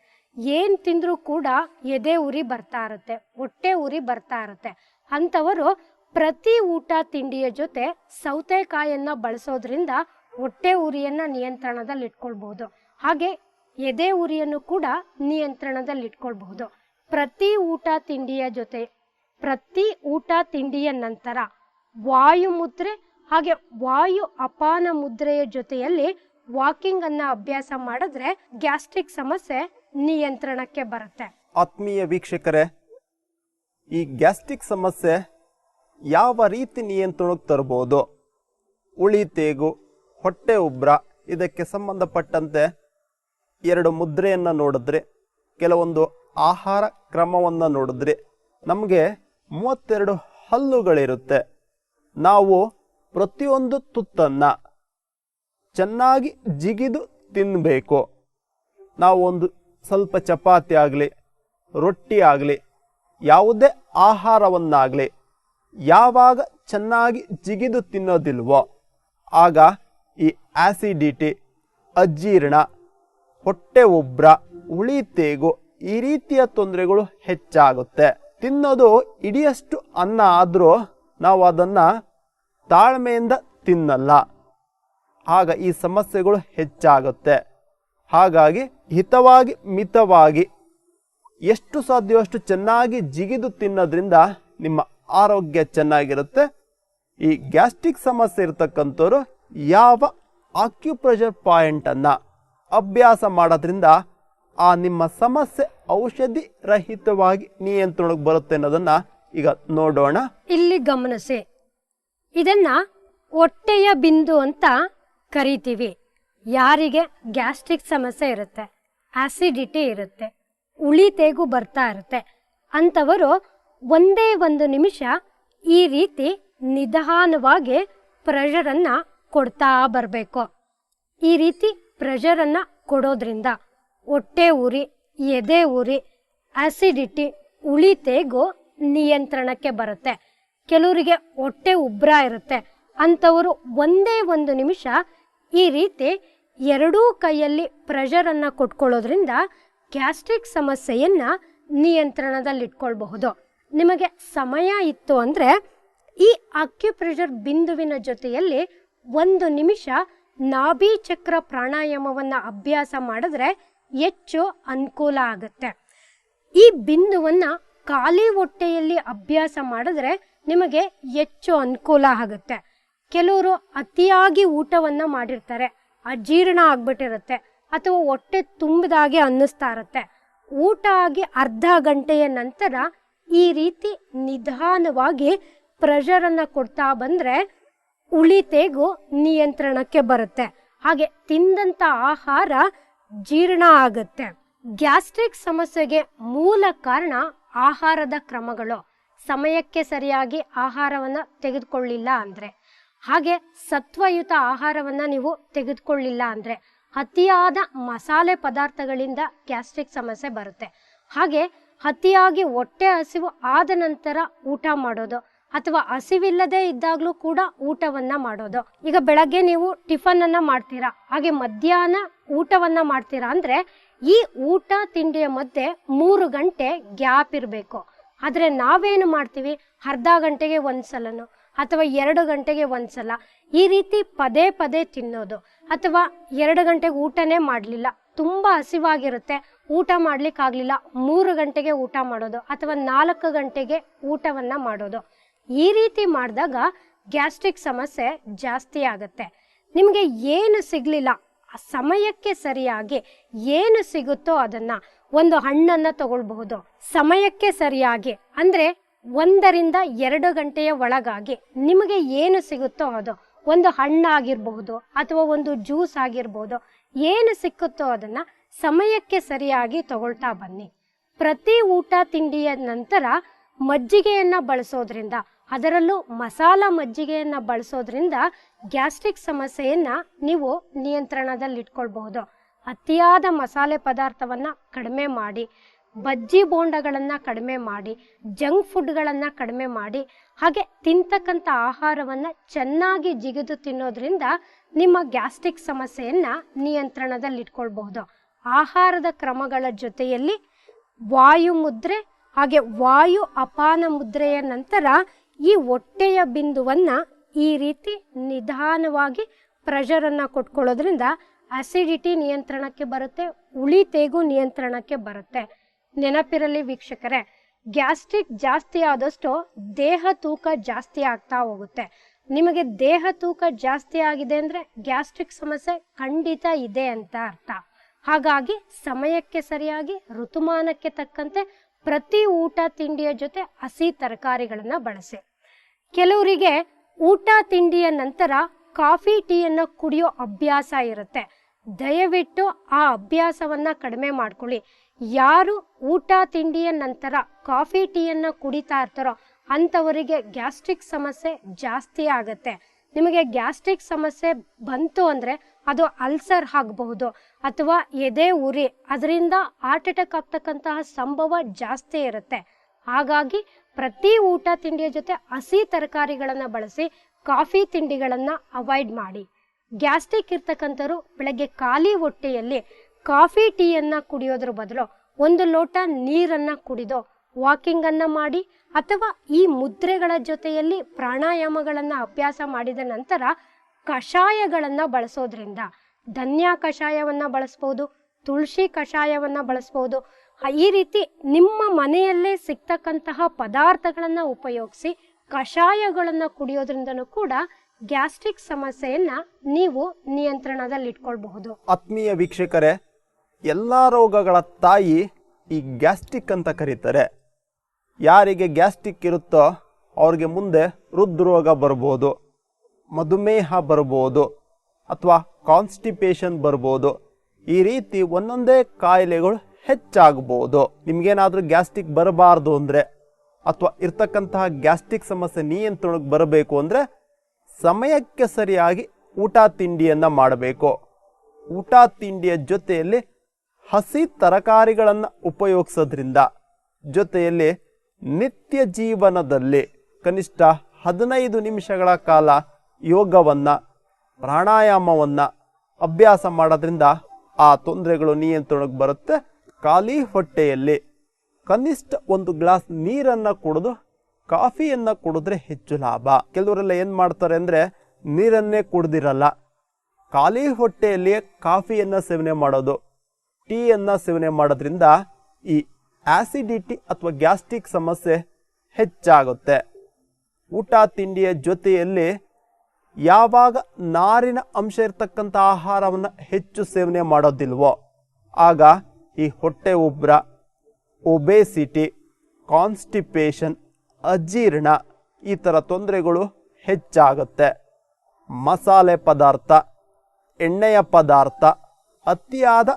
ಏನು ತಿಂದರೂ ಕೂಡ ಎದೆ ಉರಿ ಬರ್ತಾ ಇರುತ್ತೆ, ಹೊಟ್ಟೆ ಉರಿ ಬರ್ತಾ ಇರುತ್ತೆ. ಅಂಥವರು ಪ್ರತಿ ಊಟ ತಿಂಡಿಯ ಜೊತೆ ಸೌತೆಕಾಯನ್ನು ಬಳಸೋದ್ರಿಂದ ಹೊಟ್ಟೆ ಉರಿಯನ್ನು ನಿಯಂತ್ರಣದಲ್ಲಿ ಇಟ್ಕೊಳ್ಬಹುದು. ಹಾಗೆ ಎದೆ ಉರಿಯನ್ನು ಕೂಡ ನಿಯಂತ್ರಣದಲ್ಲಿ ಇಟ್ಕೊಳ್ಬಹುದು. ಪ್ರತಿ ಊಟ ತಿಂಡಿಯ ಜೊತೆ, ಪ್ರತಿ ಊಟ ತಿಂಡಿಯ ನಂತರ ವಾಯು ಮುದ್ರೆ ಹಾಗೆ ವಾಯು ಅಪಾನ ಮುದ್ರೆಯ ಜೊತೆಯಲ್ಲಿ ವಾಕಿಂಗ್ ಅನ್ನ ಅಭ್ಯಾಸ ಮಾಡಿದ್ರೆ ಗ್ಯಾಸ್ಟ್ರಿಕ್ ಸಮಸ್ಯೆ ನಿಯಂತ್ರಣಕ್ಕೆ ಬರುತ್ತೆ. ಆತ್ಮೀಯ ವೀಕ್ಷಕರೇ, ಈ ಗ್ಯಾಸ್ಟ್ರಿಕ್ ಸಮಸ್ಯೆ ಯಾವ ರೀತಿ ನಿಯಂತ್ರಣಕ್ಕೆ ತರಬಹುದು? ಉಳಿ ತೇಗು ಹೊಟ್ಟೆ ಉಬ್ರ, ಇದಕ್ಕೆ ಸಂಬಂಧಪಟ್ಟಂತೆ ಎರಡು ಮುದ್ರೆಯನ್ನು ನೋಡಿದ್ರೆ. ಕೆಲವೊಂದು ಆಹಾರ ಕ್ರಮವನ್ನು ನೋಡಿದ್ರೆ. ನಮಗೆ ಮೂವತ್ತೆರಡು ಹಲ್ಲುಗಳಿರುತ್ತೆ. ನಾವು ಪ್ರತಿಯೊಂದು ತುತ್ತನ್ನು ಚೆನ್ನಾಗಿ ಜಿಗಿದು ತಿನ್ನಬೇಕು ನಾವು ಒಂದು ಸ್ವಲ್ಪ ಚಪಾತಿ ಆಗಲಿ, ರೊಟ್ಟಿ ಆಗಲಿ, ಯಾವುದೇ ಆಹಾರವನ್ನಾಗಲಿ, ಯಾವಾಗ ಚೆನ್ನಾಗಿ ಜಿಗಿದು ತಿನ್ನೋದಿಲ್ವೋ, ಆಗ ಈ ಆಸಿಡಿಟಿ, ಅಜೀರ್ಣ, ಹೊಟ್ಟೆ ಉಬ್ರ ತೇಗು ಈ ರೀತಿಯ ತೊಂದರೆಗಳು ಹೆಚ್ಚಾಗುತ್ತೆ. ತಿನ್ನೋದು ಇಡಿಯಷ್ಟು ಅನ್ನ ಆದರೂ ನಾವು ಅದನ್ನು ತಾಳ್ಮೆಯಿಂದ ತಿನ್ನಲ್ಲ. ಆಗ ಈ ಸಮಸ್ಯೆಗಳು ಹೆಚ್ಚಾಗುತ್ತೆ. ಹಾಗಾಗಿ ಹಿತವಾಗಿ, ಮಿತವಾಗಿ ಎಷ್ಟು ಸಾಧ್ಯವೋ ಅಷ್ಟು ಚೆನ್ನಾಗಿ ಜಿಗಿದು ತಿನ್ನೋದ್ರಿಂದ ನಿಮ್ಮ ಆರೋಗ್ಯ ಚೆನ್ನಾಗಿರುತ್ತೆ. ಈ ಗ್ಯಾಸ್ಟ್ರಿಕ್ ಸಮಸ್ಯೆ ಇರತಕ್ಕಂಥವ್ರು ಯಾವ ಆಕ್ಯುಪ್ರೆಷರ್ ಪಾಯಿಂಟನ್ನು ಅಭ್ಯಾಸ ಮಾಡೋದ್ರಿಂದ ಆ ನಿಮ್ಮ ಸಮಸ್ಯೆ ಔಷಧಿ ರಹಿತವಾಗಿ ನಿಯಂತ್ರಣಕ್ಕೆ ಬರುತ್ತೆ ಅನ್ನೋದನ್ನು ಈಗ ನೋಡೋಣ. ಇಲ್ಲಿ ಗಮನಿಸಿ. ಇದನ್ನ ಹೊಟ್ಟೆಯ ಬಿಂದು ಅಂತ ಕರಿತೀವಿ. ಯಾರಿಗೆ? ಗ್ಯಾಸ್ಟ್ರಿಕ್ ಸಮಸ್ಯೆ ಇರುತ್ತೆ. ಆಸಿಡಿಟಿ ಇರುತ್ತೆ. ಉಳಿ ತೇಗು ಬರ್ತಾ ಇರುತ್ತೆ. ಅಂಥವರು ಒಂದೇ ಒಂದು ನಿಮಿಷ ಈ ರೀತಿ ನಿಧಾನವಾಗಿ ಪ್ರೆಷರನ್ನು ಕೊಡ್ತಾ ಬರಬೇಕು. ಈ ರೀತಿ ಪ್ರೆಷರನ್ನು ಕೊಡೋದ್ರಿಂದ ಹೊಟ್ಟೆ ಉರಿ, ಎದೆ ಉರಿ ಆಸಿಡಿಟಿ ಉಳಿ ತೇಗು ನಿಯಂತ್ರಣಕ್ಕೆ ಬರುತ್ತೆ. ಕೆಲವರಿಗೆ ಹೊಟ್ಟೆ ಉಬ್ರ ಇರುತ್ತೆ. ಅಂಥವರು ಒಂದೇ ಒಂದು ನಿಮಿಷ ಈ ರೀತಿ ಎರಡೂ ಕೈಯಲ್ಲಿ ಪ್ರೆಷರನ್ನು ಕೊಟ್ಕೊಳ್ಳೋದ್ರಿಂದ ಗ್ಯಾಸ್ಟ್ರಿಕ್ ಸಮಸ್ಯೆಯನ್ನು ನಿಯಂತ್ರಣದಲ್ಲಿಟ್ಕೊಳ್ಬಹುದು. ನಿಮಗೆ ಸಮಯ ಇತ್ತು ಅಂದರೆ ಈ ಅಕ್ಯುಪ್ರೆಷರ್ ಬಿಂದುವಿನ ಜೊತೆಯಲ್ಲಿ ಒಂದು ನಿಮಿಷ ನಾಭಿ ಚಕ್ರ ಪ್ರಾಣಾಯಾಮವನ್ನು ಅಭ್ಯಾಸ ಮಾಡಿದ್ರೆ ಹೆಚ್ಚು ಅನುಕೂಲ ಆಗುತ್ತೆ. ಈ ಬಿಂದುವನ್ನು ಖಾಲಿ ಹೊಟ್ಟೆಯಲ್ಲಿ ಅಭ್ಯಾಸ ಮಾಡಿದ್ರೆ ನಿಮಗೆ ಹೆಚ್ಚು ಅನುಕೂಲ ಆಗುತ್ತೆ. ಕೆಲವರು ಅತಿಯಾಗಿ ಊಟವನ್ನು ಮಾಡಿರ್ತಾರೆ. ಅಜೀರ್ಣ ಆಗ್ಬಿಟ್ಟಿರುತ್ತೆ. ಅಥವಾ ಹೊಟ್ಟೆ ತುಂಬಿದಾಗೆ ಅನ್ನಿಸ್ತಾ ಇರುತ್ತೆ. ಊಟ ಆಗಿ ಅರ್ಧ ಗಂಟೆಯ ನಂತರ ಈ ರೀತಿ ನಿಧಾನವಾಗಿ ಪ್ರೆಷರನ್ನು ಕೊಡ್ತಾ ಬಂದರೆ ಉಳಿತೆಗೂ ನಿಯಂತ್ರಣಕ್ಕೆ ಬರುತ್ತೆ. ಹಾಗೆ ತಿಂದಂಥ ಆಹಾರ ಜೀರ್ಣ ಆಗುತ್ತೆ. ಗ್ಯಾಸ್ಟ್ರಿಕ್ ಸಮಸ್ಯೆಗೆ ಮೂಲ ಕಾರಣ ಆಹಾರದ ಕ್ರಮಗಳು. ಸಮಯಕ್ಕೆ ಸರಿಯಾಗಿ ಆಹಾರವನ್ನು ತೆಗೆದುಕೊಳ್ಳಿಲ್ಲ ಅಂದರೆ. ಹಾಗೆ ಸತ್ವಯುತ ಆಹಾರವನ್ನು ನೀವು ತೆಗೆದುಕೊಳ್ಳಿಲ್ಲ ಅಂದರೆ ಅತಿಯಾದ ಮಸಾಲೆ ಪದಾರ್ಥಗಳಿಂದ ಗ್ಯಾಸ್ಟ್ರಿಕ್ ಸಮಸ್ಯೆ ಬರುತ್ತೆ. ಹಾಗೆ ಅತಿಯಾಗಿ ಹೊಟ್ಟೆ ಹಸಿವು ಆದ ನಂತರ ಊಟ ಮಾಡೋದು. ಅಥವಾ ಹಸಿವಿಲ್ಲದೆ ಇದ್ದಾಗಲೂ ಕೂಡ ಊಟವನ್ನ ಮಾಡೋದು. ಈಗ ಬೆಳಗ್ಗೆ ನೀವು ಟಿಫನ್ ಅನ್ನ ಮಾಡ್ತೀರಾ, ಹಾಗೆ ಮಧ್ಯಾಹ್ನ ಊಟವನ್ನ ಮಾಡ್ತೀರಾ ಅಂದ್ರೆ ಈ ಊಟ ತಿಂಡಿಯ ಮಧ್ಯೆ ಮೂರು ಗಂಟೆ ಗ್ಯಾಪ್ ಇರಬೇಕು. ಆದರೆ ನಾವೇನು ಮಾಡ್ತೀವಿ? ಅರ್ಧ ಗಂಟೆಗೆ ಒಂದ್ಸಲನು ಅಥವಾ ಎರಡು ಗಂಟೆಗೆ ಒಂದ್ಸಲ ಈ ರೀತಿ ಪದೇ ಪದೇ ತಿನ್ನೋದು. ಅಥವಾ ಎರಡು ಗಂಟೆಗೆ ಊಟನೇ ಮಾಡಲಿಲ್ಲ. ತುಂಬ ಹಸಿವಾಗಿರುತ್ತೆ. ಊಟ ಮಾಡ್ಲಿಕ್ಕಾಗ್ಲಿಲ್ಲ. ಮೂರು ಗಂಟೆಗೆ ಊಟ ಮಾಡೋದು ಅಥವಾ ನಾಲ್ಕು ಗಂಟೆಗೆ ಊಟವನ್ನ ಮಾಡೋದು. ಈ ರೀತಿ ಮಾಡಿದಾಗ ಗ್ಯಾಸ್ಟ್ರಿಕ್ ಸಮಸ್ಯೆ ಜಾಸ್ತಿ ಆಗುತ್ತೆ. ನಿಮಗೆ ಏನು ಸಿಗಲಿಲ್ಲ ಸಮಯಕ್ಕೆ ಸರಿಯಾಗಿ ಏನು ಸಿಗುತ್ತೋ ಅದನ್ನು ಒಂದು ಹಣ್ಣನ್ನು ತಗೊಳ್ಬಹುದು. ಸಮಯಕ್ಕೆ ಸರಿಯಾಗಿ ಅಂದರೆ ಒಂದರಿಂದ ಎರಡು ಗಂಟೆಯ ಒಳಗಾಗಿ ನಿಮಗೆ ಏನು ಸಿಗುತ್ತೋ ಅದು, ಒಂದು ಹಣ್ಣಾಗಿರ್ಬಹುದು ಅಥವಾ ಒಂದು ಜ್ಯೂಸ್ ಆಗಿರ್ಬೋದು, ಏನು ಸಿಕ್ಕುತ್ತೋ ಅದನ್ನ ಸಮಯಕ್ಕೆ ಸರಿಯಾಗಿ ತಗೊಳ್ತಾ ಬನ್ನಿ. ಪ್ರತಿ ಊಟ ತಿಂಡಿಯ ನಂತರ ಮಜ್ಜಿಗೆಯನ್ನ ಬಳಸೋದ್ರಿಂದ ಅದರಲ್ಲೂ ಮಸಾಲ ಮಜ್ಜಿಗೆಯನ್ನು ಬಳಸೋದ್ರಿಂದ ಗ್ಯಾಸ್ಟ್ರಿಕ್ ಸಮಸ್ಯೆಯನ್ನು ನೀವು ನಿಯಂತ್ರಣದಲ್ಲಿಟ್ಕೊಳ್ಬಹುದು. ಅತಿಯಾದ ಮಸಾಲೆ ಪದಾರ್ಥವನ್ನ ಕಡಿಮೆ ಮಾಡಿ, ಬಜ್ಜಿ ಬೋಂಡಗಳನ್ನು ಕಡಿಮೆ ಮಾಡಿ, ಜಂಕ್ ಫುಡ್ಗಳನ್ನು ಕಡಿಮೆ ಮಾಡಿ, ಹಾಗೆ ತಿಂತಕ್ಕಂಥ ಆಹಾರವನ್ನು ಚೆನ್ನಾಗಿ ಜಿಗಿದು ತಿನ್ನೋದ್ರಿಂದ ನಿಮ್ಮ ಗ್ಯಾಸ್ಟ್ರಿಕ್ ಸಮಸ್ಯೆಯನ್ನು ನಿಯಂತ್ರಣದಲ್ಲಿಟ್ಕೊಳ್ಬಹುದು. ಆಹಾರದ ಕ್ರಮಗಳ ಜೊತೆಯಲ್ಲಿ ವಾಯು ಮುದ್ರೆ ಹಾಗೆ ವಾಯು ಅಪಾನ ಮುದ್ರೆಯ ನಂತರ ಈ ಹೊಟ್ಟೆಯ ಬಿಂದುವನ್ನ ಈ ರೀತಿ ನಿಧಾನವಾಗಿ ಪ್ರೆಷರನ್ನು ಕೊಟ್ಕೊಳ್ಳೋದ್ರಿಂದ ಅಸಿಡಿಟಿ ನಿಯಂತ್ರಣಕ್ಕೆ ಬರುತ್ತೆ ಉಳಿತೆಗೂ ನಿಯಂತ್ರಣಕ್ಕೆ ಬರುತ್ತೆ. ನೆನಪಿರಲಿ ವೀಕ್ಷಕರೇ ಗ್ಯಾಸ್ಟ್ರಿಕ್ ಜಾಸ್ತಿ ಆದಷ್ಟು ದೇಹ ತೂಕ ಜಾಸ್ತಿ ಆಗ್ತಾ ಹೋಗುತ್ತೆ. ನಿಮಗೆ ದೇಹ ತೂಕ ಜಾಸ್ತಿ ಆಗಿದೆ ಅಂದರೆ ಗ್ಯಾಸ್ಟ್ರಿಕ್ ಸಮಸ್ಯೆ ಖಂಡಿತ ಇದೆ ಅಂತ ಅರ್ಥ. ಹಾಗಾಗಿ ಸಮಯಕ್ಕೆ ಸರಿಯಾಗಿ, ಋತುಮಾನಕ್ಕೆ ತಕ್ಕಂತೆ ಪ್ರತಿ ಊಟ, ತಿಂಡಿಯ ಜೊತೆ ಹಸಿ ತರಕಾರಿಗಳನ್ನು ಬಳಸಿ. ಕೆಲವರಿಗೆ ಊಟ ತಿಂಡಿಯ ನಂತರ ಕಾಫಿ ಟೀಯನ್ನು ಕುಡಿಯೋ ಅಭ್ಯಾಸ ಇರುತ್ತೆ. ದಯವಿಟ್ಟು ಆ ಅಭ್ಯಾಸವನ್ನ ಕಡಿಮೆ ಮಾಡ್ಕೊಳ್ಳಿ. ಯಾರು ಊಟ ತಿಂಡಿಯ ನಂತರ ಕಾಫಿ ಟೀಯನ್ನು ಕುಡಿತಾ ಇರ್ತಾರೋ ಅಂಥವರಿಗೆ ಗ್ಯಾಸ್ಟ್ರಿಕ್ ಸಮಸ್ಯೆ ಜಾಸ್ತಿ ಆಗುತ್ತೆ. ನಿಮಗೆ ಗ್ಯಾಸ್ಟ್ರಿಕ್ ಸಮಸ್ಯೆ ಬಂತು ಅಂದರೆ ಅದು ಅಲ್ಸರ್ ಆಗಬಹುದು ಅಥವಾ ಎದೆ ಉರಿ, ಅದರಿಂದ ಹಾರ್ಟ್ ಅಟ್ಯಾಕ್ ಆಗ್ತಕ್ಕಂತಹ ಸಂಭವ ಜಾಸ್ತಿ ಇರುತ್ತೆ. ಹಾಗಾಗಿ ಪ್ರತಿ ಊಟ ತಿಂಡಿಯ ಜೊತೆ ಹಸಿ ತರಕಾರಿಗಳನ್ನು ಬಳಸಿ ಕಾಫಿ ತಿಂಡಿಗಳನ್ನು ಅವಾಯ್ಡ್ ಮಾಡಿ. ಗ್ಯಾಸ್ಟ್ರಿಕ್ ಇರ್ತಕ್ಕಂಥವ್ರು ಬೆಳಗ್ಗೆ ಖಾಲಿ ಹೊಟ್ಟೆಯಲ್ಲಿ ಕಾಫಿ ಟೀಯನ್ನು ಕುಡಿಯೋದ್ರ ಬದಲು ಒಂದು ಲೋಟ ನೀರನ್ನು ಕುಡಿದು ವಾಕಿಂಗನ್ನು ಮಾಡಿ ಅಥವಾ ಈ ಮುದ್ರೆಗಳ ಜೊತೆಯಲ್ಲಿ ಪ್ರಾಣಾಯಾಮಗಳನ್ನು ಅಭ್ಯಾಸ ಮಾಡಿದ ನಂತರ ಕಷಾಯಗಳನ್ನು ಬಳಸೋದ್ರಿಂದ ಧನ್ಯ ಕಷಾಯವನ್ನು ಬಳಸ್ಬೋದು, ತುಳಸಿ ಕಷಾಯವನ್ನು ಬಳಸ್ಬೋದು ಈ ರೀತಿ ನಿಮ್ಮ ಮನೆಯಲ್ಲೇ ಸಿಗ್ತಕ್ಕಂತಹ ಪದಾರ್ಥಗಳನ್ನು ಉಪಯೋಗಿಸಿ ಕಷಾಯಗಳನ್ನು ಕುಡಿಯೋದ್ರಿಂದನೂ ಕೂಡ ಗ್ಯಾಸ್ಟ್ರಿಕ್ ಸಮಸ್ಯೆಯನ್ನ ನೀವು ನಿಯಂತ್ರಣದಲ್ಲಿಟ್ಕೊಳ್ಬಹುದು. ಆತ್ಮೀಯ ವೀಕ್ಷಕರೇ, ಎಲ್ಲ ರೋಗಗಳ ತಾಯಿ ಈ ಗ್ಯಾಸ್ಟ್ರಿಕ್ ಅಂತ ಕರೀತಾರೆ. ಯಾರಿಗೆ ಗ್ಯಾಸ್ಟ್ರಿಕ್ ಇರುತ್ತೋ ಅವ್ರಿಗೆ ಮುಂದೆ ಹೃದ್ರೋಗ ಬರ್ಬೋದು, ಮಧುಮೇಹ ಬರ್ಬೋದು, ಅಥವಾ ಕಾನ್ಸ್ಟಿಪೇಷನ್ ಬರ್ಬೋದು. ಈ ರೀತಿ ಒಂದೊಂದೇ ಕಾಯಿಲೆಗಳು ಹೆಚ್ಚಾಗ್ಬೋದು ನಿಮ್ಗೇನಾದ್ರೂ ಗ್ಯಾಸ್ಟ್ರಿಕ್ ಬರಬಾರ್ದು ಅಂದರೆ ಅಥವಾ ಇರ್ತಕ್ಕಂತಹ ಗ್ಯಾಸ್ಟ್ರಿಕ್ ಸಮಸ್ಯೆ ನಿಯಂತ್ರಣಕ್ಕೆ ಬರಬೇಕು ಅಂದರೆ ಸಮಯಕ್ಕೆ ಸರಿಯಾಗಿ ಊಟ ತಿಂಡಿಯನ್ನು ಮಾಡಬೇಕು. ಊಟ ತಿಂಡಿಯ ಜೊತೆಯಲ್ಲಿ ಹಸಿ ತರಕಾರಿಗಳನ್ನು ಉಪಯೋಗಿಸೋದ್ರಿಂದ ಜೊತೆಯಲ್ಲಿ ನಿತ್ಯ ಜೀವನದಲ್ಲಿ ಕನಿಷ್ಠ ಹದಿನೈದು ನಿಮಿಷಗಳ ಕಾಲ ಯೋಗವನ್ನು, ಪ್ರಾಣಾಯಾಮವನ್ನು ಅಭ್ಯಾಸ ಮಾಡೋದ್ರಿಂದ ಆ ತೊಂದರೆಗಳು ನಿಯಂತ್ರಣಕ್ಕೆ ಬರುತ್ತೆ. ಖಾಲಿ ಹೊಟ್ಟೆಯಲ್ಲಿ ಕನಿಷ್ಠ ಒಂದು ಗ್ಲಾಸ್ ನೀರನ್ನು ಕುಡಿದು ಕಾಫಿಯನ್ನು ಕುಡಿದ್ರೆ ಹೆಚ್ಚು ಲಾಭ. ಕೆಲವರೆಲ್ಲ ಏನು ಮಾಡ್ತಾರೆ ಅಂದರೆ ನೀರನ್ನೇ ಕುಡ್ದಿರಲ್ಲ. ಖಾಲಿ ಹೊಟ್ಟೆಯಲ್ಲಿ ಕಾಫಿಯನ್ನು ಸೇವನೆ ಮಾಡೋದು, ಟೀಯನ್ನು ಸೇವನೆ ಮಾಡೋದ್ರಿಂದ ಈ ಆಸಿಡಿಟಿ ಅಥವಾ ಗ್ಯಾಸ್ಟ್ರಿಕ್ ಸಮಸ್ಯೆ ಹೆಚ್ಚಾಗುತ್ತೆ. ಊಟ ತಿಂಡಿಯ ಜೊತೆಯಲ್ಲಿ ಯಾವಾಗ ನಾರಿನ ಅಂಶ ಇರತಕ್ಕಂಥ ಆಹಾರವನ್ನು ಹೆಚ್ಚು ಸೇವನೆ ಮಾಡೋದಿಲ್ವೋ, ಆಗ ಈ ಹೊಟ್ಟೆ ಉಬ್ರ, ಒಬೇಸಿಟಿ, ಕಾನ್ಸ್ಟಿಪೇಷನ್, ಅಜೀರ್ಣ ಈ ಥರ ತೊಂದರೆಗಳು ಹೆಚ್ಚಾಗುತ್ತೆ. ಮಸಾಲೆ ಪದಾರ್ಥ, ಎಣ್ಣೆಯ ಪದಾರ್ಥ, ಅತಿಯಾದ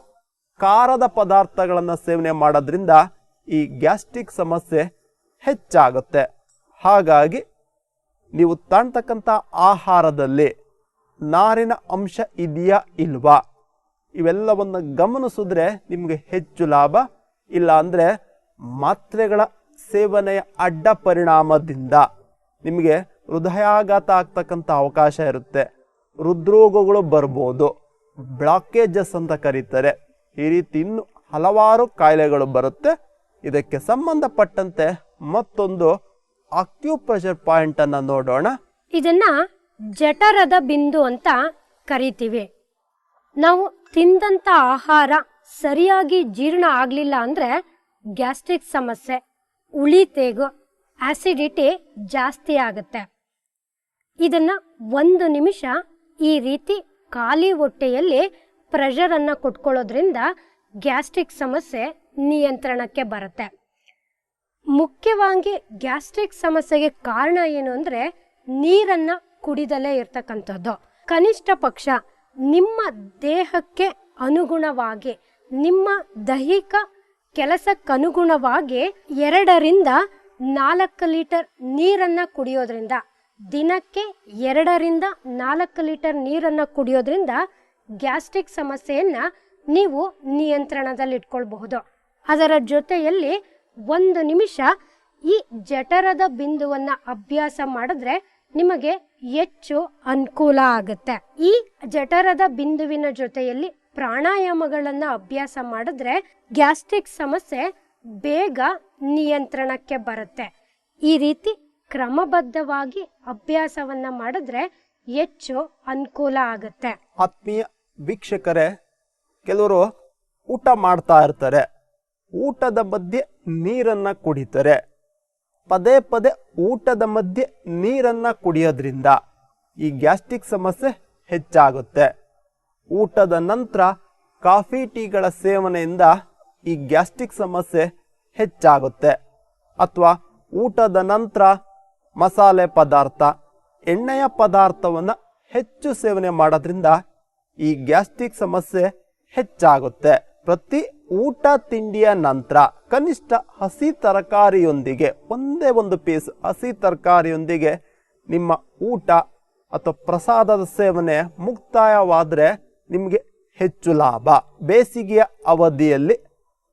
ಖಾರದ ಪದಾರ್ಥಗಳನ್ನು ಸೇವನೆ ಮಾಡೋದ್ರಿಂದ ಈ ಗ್ಯಾಸ್ಟ್ರಿಕ್ ಸಮಸ್ಯೆ ಹೆಚ್ಚಾಗುತ್ತೆ. ಹಾಗಾಗಿ ನೀವು ತಾಣ್ತಕ್ಕಂಥ ಆಹಾರದಲ್ಲಿ ನಾರಿನ ಅಂಶ ಇದೆಯಾ ಇಲ್ವಾ? ಇವೆಲ್ಲವನ್ನು ಗಮನಿಸಿದ್ರೆ ನಿಮಗೆ ಹೆಚ್ಚು ಲಾಭ. ಇಲ್ಲ ಅಂದರೆ ಮಾತ್ರೆಗಳ ಸೇವನೆಯ ಅಡ್ಡ ಪರಿಣಾಮದಿಂದ ನಿಮಗೆ ಹೃದಯಾಘಾತ ಆಗ್ತಕ್ಕಂಥ ಅವಕಾಶ ಇರುತ್ತೆ. ಹೃದ್ರೋಗಗಳು ಬರ್ಬೋದು. ಬ್ಲಾಕೇಜಸ್ ಅಂತ ಕರೀತಾರೆ. ಈ ರೀತಿ ಇನ್ನು ಹಲವಾರು ಕಾಯಿಲೆಗಳು ಬರುತ್ತೆ. ಇದಕ್ಕೆ ಸಂಬಂಧಪಟ್ಟಂತೆ ಮತ್ತೊಂದು ಆಕ್ಯುಪ್ರೆಷರ್ ಪಾಯಿಂಟ್ ಅನ್ನ ನೋಡೋಣ. ಇದನ್ನ ಜಠರದ ಬಿಂದು ಅಂತ ಕರಿತೀವಿ. ನಾವು ತಿಂದಂತ ಆಹಾರ ಸರಿಯಾಗಿ ಜೀರ್ಣ ಆಗಲಿಲ್ಲ ಅಂದ್ರೆ ಗ್ಯಾಸ್ಟ್ರಿಕ್ ಸಮಸ್ಯೆ ಉಳಿ ತೇಗು ಆಸಿಡಿಟಿ ಜಾಸ್ತಿ ಆಗುತ್ತೆ. ಇದನ್ನ ಒಂದು ನಿಮಿಷ ಈ ರೀತಿ ಖಾಲಿ ಹೊಟ್ಟೆಯಲ್ಲಿ ಪ್ರೆಷರ್ ಅನ್ನ ಕೊಟ್ಕೊಳ್ಳೋದ್ರಿಂದ ಗ್ಯಾಸ್ಟ್ರಿಕ್ ಸಮಸ್ಯೆ ನಿಯಂತ್ರಣಕ್ಕೆ ಬರುತ್ತೆ. ಮುಖ್ಯವಾಗಿ ಗ್ಯಾಸ್ಟ್ರಿಕ್ ಸಮಸ್ಯೆಗೆ ಕಾರಣ ಏನು ಅಂದ್ರೆ ನೀರನ್ನ ಕುಡಿದಲೇ ಇರ್ತಕ್ಕಂಥದ್ದು. ಕನಿಷ್ಠ ಪಕ್ಷ ನಿಮ್ಮ ದೇಹಕ್ಕೆ ಅನುಗುಣವಾಗಿ, ನಿಮ್ಮ ದೈಹಿಕ ಕೆಲಸಕ್ಕನುಗುಣವಾಗಿ ಎರಡರಿಂದ ನಾಲ್ಕು ಲೀಟರ್ ನೀರನ್ನ ಕುಡಿಯೋದ್ರಿಂದ, ದಿನಕ್ಕೆ ಎರಡರಿಂದ ನಾಲ್ಕು ಲೀಟರ್ ನೀರನ್ನ ಕುಡಿಯೋದ್ರಿಂದ ಗ್ಯಾಸ್ಟ್ರಿಕ್ ಸಮಸ್ಯೆಯನ್ನ ನೀವು ನಿಯಂತ್ರಣದಲ್ಲಿಟ್ಕೊಳ್ಬಹುದು. ಅದರ ಜೊತೆಯಲ್ಲಿ ಒಂದು ನಿಮಿಷ ಈ ಜಠರದ ಬಿಂದುವನ್ನ ಅಭ್ಯಾಸ ಮಾಡಿದ್ರೆ ನಿಮಗೆ ಹೆಚ್ಚು ಅನುಕೂಲ ಆಗುತ್ತೆ. ಈ ಜಠರದ ಬಿಂದುವಿನ ಜೊತೆಯಲ್ಲಿ ಪ್ರಾಣಾಯಾಮಗಳನ್ನು ಅಭ್ಯಾಸ ಮಾಡಿದ್ರೆ ಗ್ಯಾಸ್ಟ್ರಿಕ್ ಸಮಸ್ಯೆ ಬೇಗ ನಿಯಂತ್ರಣಕ್ಕೆ ಬರುತ್ತೆ. ಈ ರೀತಿ ಕ್ರಮಬದ್ಧವಾಗಿ ಅಭ್ಯಾಸವನ್ನ ಮಾಡಿದ್ರೆ ಹೆಚ್ಚು ಅನುಕೂಲ ಆಗುತ್ತೆ. ಆತ್ಮೀಯ ವೀಕ್ಷಕರೇ, ಕೆಲವರು ಊಟ ಮಾಡ್ತಾ ಇರ್ತಾರೆ. ಊಟದ ಮಧ್ಯೆ ನೀರನ್ನ ಕುಡಿತಾರೆ. ಪದೇ ಪದೇ ಊಟದ ಮಧ್ಯೆ ನೀರನ್ನ ಕುಡಿಯೋದ್ರಿಂದ ಈ ಗ್ಯಾಸ್ಟ್ರಿಕ್ ಸಮಸ್ಯೆ ಹೆಚ್ಚಾಗುತ್ತೆ. ಊಟದ ನಂತರ ಕಾಫಿ, ಟೀಗಳ ಸೇವನೆಯಿಂದ ಈ ಗ್ಯಾಸ್ಟ್ರಿಕ್ ಸಮಸ್ಯೆ ಹೆಚ್ಚಾಗುತ್ತೆ. ಅಥವಾ ಊಟದ ನಂತರ ಮಸಾಲೆ ಪದಾರ್ಥ, ಎಣ್ಣೆಯ ಪದಾರ್ಥವನ್ನು ಹೆಚ್ಚು ಸೇವನೆ ಮಾಡೋದ್ರಿಂದ ಈ ಗ್ಯಾಸ್ಟ್ರಿಕ್ ಸಮಸ್ಯೆ ಹೆಚ್ಚಾಗುತ್ತೆ. ಪ್ರತಿ ಊಟ ತಿಂಡಿಯ ನಂತರ ಕನಿಷ್ಠ ಹಸಿ ತರಕಾರಿಯೊಂದಿಗೆ, ಒಂದೇ ಒಂದು ಪೀಸ್ ಹಸಿ ತರಕಾರಿಯೊಂದಿಗೆ ನಿಮ್ಮ ಊಟ ಅಥವಾ ಪ್ರಸಾದದ ಸೇವನೆ ಮುಕ್ತಾಯವಾದರೆ ನಿಮಗೆ ಹೆಚ್ಚು ಲಾಭ. ಬೇಸಿಗೆಯ ಅವಧಿಯಲ್ಲಿ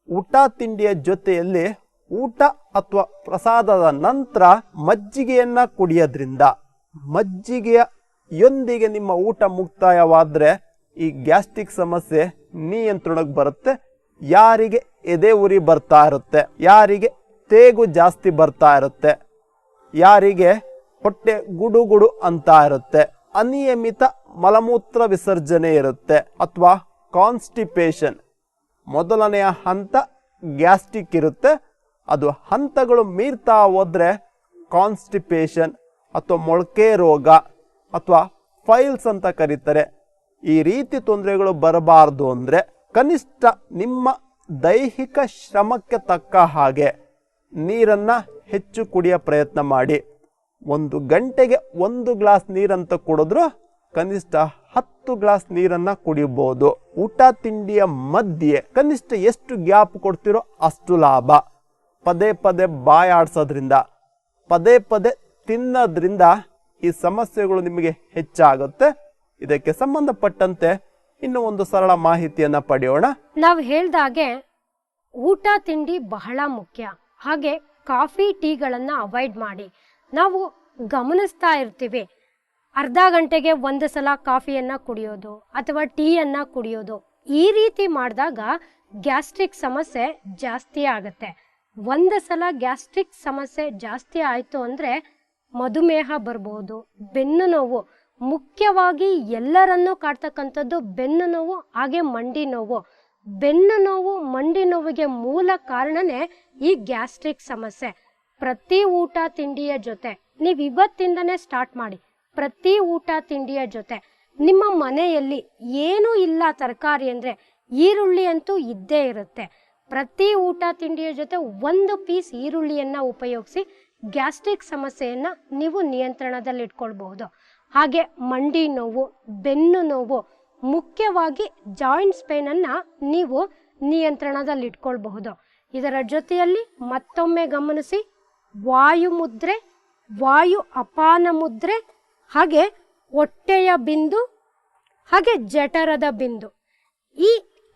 ಊಟ ತಿಂಡಿಯ ಜೊತೆಯಲ್ಲಿ ಊಟ ಅಥವಾ ಪ್ರಸಾದದ ನಂತರ ಮಜ್ಜಿಗೆಯನ್ನ ಕುಡಿಯೋದ್ರಿಂದ ಮಜ್ಜಿಗೆಯ ಯೊಂದಿಗೆ ನಿಮ್ಮ ಊಟ ಮುಕ್ತಾಯವಾದರೆ ಈ ಗ್ಯಾಸ್ಟ್ರಿಕ್ ಸಮಸ್ಯೆ ನಿಯಂತ್ರಣಕ್ಕೆ ಬರುತ್ತೆ. ಯಾರಿಗೆ ಎದೆ ಉರಿ ಬರ್ತಾ ಇರುತ್ತೆ, ಯಾರಿಗೆ ತೇಗು ಜಾಸ್ತಿ ಬರ್ತಾ ಇರುತ್ತೆ, ಯಾರಿಗೆ ಹೊಟ್ಟೆ ಗುಡುಗುಡು ಗುಡು ಅಂತ ಇರುತ್ತೆ, ಅನಿಯಮಿತ ಮಲಮೂತ್ರ ವಿಸರ್ಜನೆ ಇರುತ್ತೆ ಅಥವಾ ಕಾನ್ಸ್ಟಿಪೇಷನ್. ಮೊದಲನೆಯ ಹಂತ ಗ್ಯಾಸ್ಟ್ರಿಕ್ ಇರುತ್ತೆ. ಅದು ಹಂತಗಳು ಮೀರ್ತಾ ಹೋದ್ರೆ ಕಾನ್ಸ್ಟಿಪೇಷನ್ ಅಥವಾ ಮೊಳಕೆ ರೋಗ ಅಥವಾ ಫೈಲ್ಸ್ ಅಂತ ಕರೀತಾರೆ. ಈ ರೀತಿ ತೊಂದರೆಗಳು ಬರಬಾರ್ದು ಅಂದರೆ ಕನಿಷ್ಠ ನಿಮ್ಮ ದೈಹಿಕ ಶ್ರಮಕ್ಕೆ ತಕ್ಕ ಹಾಗೆ ನೀರನ್ನು ಹೆಚ್ಚು ಕುಡಿಯೋ ಪ್ರಯತ್ನ ಮಾಡಿ. ಒಂದು ಗಂಟೆಗೆ ಒಂದು ಗ್ಲಾಸ್ ನೀರಂತ ಕುಡಿದ್ರು ಕನಿಷ್ಠ ಹತ್ತು ಗ್ಲಾಸ್ ನೀರನ್ನು ಕುಡಿಬೋದು. ಊಟ ತಿಂಡಿಯ ಮಧ್ಯೆ ಕನಿಷ್ಠ ಎಷ್ಟು ಗ್ಯಾಪ್ ಕೊಡ್ತಿರೋ ಅಷ್ಟು ಲಾಭ. ಪದೇ ಪದೇ ಬಾಯಾಡಿಸೋದ್ರಿಂದ ಪದೇ ಪದೇ ತಿನ್ನೋದ್ರಿಂದ ಈ ಸಮಸ್ಯೆಗಳು ನಿಮಗೆ ಹೆಚ್ಚಾಗುತ್ತೆ. ಇದಕ್ಕೆ ಸಂಬಂಧಪಟ್ಟಂತೆ ಇನ್ನು ಒಂದು ಸರಳ ಮಾಹಿತಿಯನ್ನ ಪಡೆಯೋಣ. ನಾವು ಹೇಳ್ದಾಗೆ ಊಟ, ತಿಂಡಿ ಬಹಳ ಮುಖ್ಯ. ಹಾಗೆ ಕಾಫಿ, ಟೀಗಳನ್ನು ಅವಾಯ್ಡ್ ಮಾಡಿ. ನಾವು ಗಮನಿಸ್ತಾ ಇರ್ತೀವಿ. ಅರ್ಧ ಗಂಟೆಗೆ ಒಂದು ಸಲ ಕಾಫಿಯನ್ನು ಕುಡಿಯೋದು ಅಥವಾ ಟೀಯನ್ನು ಕುಡಿಯೋದು. ಈ ರೀತಿ ಮಾಡಿದಾಗ ಗ್ಯಾಸ್ಟ್ರಿಕ್ ಸಮಸ್ಯೆ ಜಾಸ್ತಿ ಆಗುತ್ತೆ. ಒಂದು ಸಲ ಗ್ಯಾಸ್ಟ್ರಿಕ್ ಸಮಸ್ಯೆ ಜಾಸ್ತಿ ಆಯಿತು ಅಂದರೆ ಮಧುಮೇಹ ಬರ್ಬೋದು, ಬೆನ್ನು ನೋವು ಮುಖ್ಯವಾಗಿ ಎಲ್ಲರನ್ನೂ ಕಾಡ್ತಕ್ಕಂಥದ್ದು ಬೆನ್ನು ನೋವು, ಹಾಗೆ ಮಂಡಿ ನೋವು. ಬೆನ್ನು ನೋವು, ಮಂಡಿ ನೋವಿಗೆ ಮೂಲ ಕಾರಣನೇ ಈ ಗ್ಯಾಸ್ಟ್ರಿಕ್ ಸಮಸ್ಯೆ. ಪ್ರತಿ ಊಟ ತಿಂಡಿಯ ಜೊತೆ, ನೀವು ಇವತ್ತಿಂದನೇ ಸ್ಟಾರ್ಟ್ ಮಾಡಿ. ಪ್ರತಿ ಊಟ ತಿಂಡಿಯ ಜೊತೆ. ನಿಮ್ಮ ಮನೆಯಲ್ಲಿ ಏನೂ ಇಲ್ಲ ತರಕಾರಿ ಅಂದರೆ ಈರುಳ್ಳಿ ಅಂತೂ ಇದ್ದೇ ಇರುತ್ತೆ. ಪ್ರತಿ ಊಟ ತಿಂಡಿಯ ಜೊತೆ ಒಂದು ಪೀಸ್ ಈರುಳ್ಳಿಯನ್ನು ಉಪಯೋಗಿಸಿ ಗ್ಯಾಸ್ಟ್ರಿಕ್ ಸಮಸ್ಯೆಯನ್ನು ನೀವು ನಿಯಂತ್ರಣದಲ್ಲಿಟ್ಕೊಳ್ಬಹುದು. ಹಾಗೆ ಮಂಡಿ ನೋವು, ಬೆನ್ನು ನೋವು, ಮುಖ್ಯವಾಗಿ ಜಾಯಿಂಟ್ಸ್ ಪೇನನ್ನು ನೀವು ನಿಯಂತ್ರಣದಲ್ಲಿಟ್ಕೊಳ್ಬಹುದು ಇದರ ಜೊತೆಯಲ್ಲಿ ಮತ್ತೊಮ್ಮೆ ಗಮನಿಸಿ, ವಾಯು ಮುದ್ರೆ, ವಾಯು ಅಪಾನ ಮುದ್ರೆ, ಹಾಗೆ ಹೊಟ್ಟೆಯ ಬಿಂದು, ಹಾಗೆ ಜಠರದ ಬಿಂದು. ಈ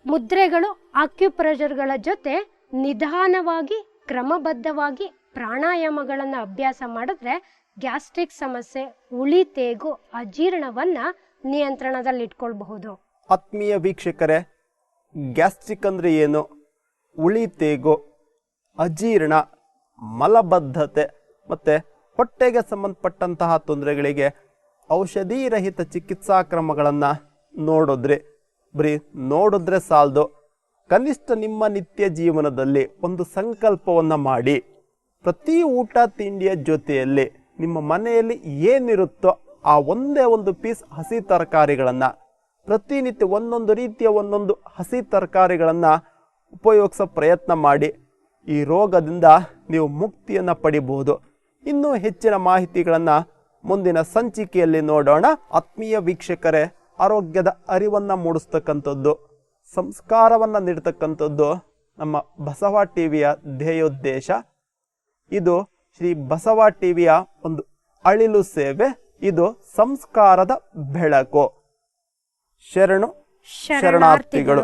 ಮುದ್ರೆಗಳು ಆಕ್ಯುಪ್ರೆಷರ್ಗಳ ಜೊತೆ ನಿಧಾನವಾಗಿ, ಕ್ರಮಬದ್ಧವಾಗಿ ಪ್ರಾಣಾಯಾಮಗಳನ್ನು ಅಭ್ಯಾಸ ಮಾಡಿದ್ರೆ ಗ್ಯಾಸ್ಟ್ರಿಕ್ ಸಮಸ್ಯೆ ಉಳಿ ತೇಗು, ಅಜೀರ್ಣವನ್ನು ನಿಯಂತ್ರಣದಲ್ಲಿಟ್ಕೊಳ್ಬಹುದು. ಆತ್ಮೀಯ ವೀಕ್ಷಕರೇ, ಗ್ಯಾಸ್ಟ್ರಿಕ್ ಅಂದರೆ ಏನು? ಉಳಿ ತೇಗು, ಅಜೀರ್ಣ, ಮಲಬದ್ಧತೆ ಮತ್ತು ಹೊಟ್ಟೆಗೆ ಸಂಬಂಧಪಟ್ಟಂತಹ ತೊಂದರೆಗಳಿಗೆ ಔಷಧಿ ರಹಿತ ಚಿಕಿತ್ಸಾ ಕ್ರಮಗಳನ್ನು ನೋಡಿದ್ರಿ, ಬರೀ ನೋಡಿದ್ರೆ ಸಾಲದು. ಕನಿಷ್ಠ ನಿಮ್ಮ ನಿತ್ಯ ಜೀವನದಲ್ಲಿ ಒಂದು ಸಂಕಲ್ಪವನ್ನು ಮಾಡಿ. ಪ್ರತಿ ಊಟ ತಿಂಡಿಯ ಜೊತೆಯಲ್ಲಿ ನಿಮ್ಮ ಮನೆಯಲ್ಲಿ ಏನಿರುತ್ತೋ ಆ ಒಂದೇ ಒಂದು ಪೀಸ್ ಹಸಿ ತರಕಾರಿಗಳನ್ನು, ಪ್ರತಿನಿತ್ಯ ಒಂದೊಂದು ರೀತಿಯ ಒಂದೊಂದು ಹಸಿ ತರಕಾರಿಗಳನ್ನು ಉಪಯೋಗಿಸೋ ಪ್ರಯತ್ನ ಮಾಡಿ, ಈ ರೋಗದಿಂದ ನೀವು ಮುಕ್ತಿಯನ್ನು ಪಡಿಬಹುದು ಇನ್ನೂ ಹೆಚ್ಚಿನ ಮಾಹಿತಿಗಳನ್ನು ಮುಂದಿನ ಸಂಚಿಕೆಯಲ್ಲಿ ನೋಡೋಣ. ಆತ್ಮೀಯ ವೀಕ್ಷಕರೇ, ಆರೋಗ್ಯದ ಅರಿವನ್ನು ಮೂಡಿಸ್ತಕ್ಕಂಥದ್ದು, ಸಂಸ್ಕಾರವನ್ನು ನೀಡ್ತಕ್ಕಂಥದ್ದು ನಮ್ಮ ಬಸವ ಟಿವಿಯ ಧ್ಯೇಯೋದ್ದೇಶ. ಇದು ಶ್ರೀ ಬಸವ ಟಿವಿಯ ಒಂದು ಅಳಿಲು ಸೇವೆ ಇದು ಸಂಸ್ಕಾರದ ಬೆಳಕು. ಶರಣು ಶರಣಾರ್ಥಿಗಳು.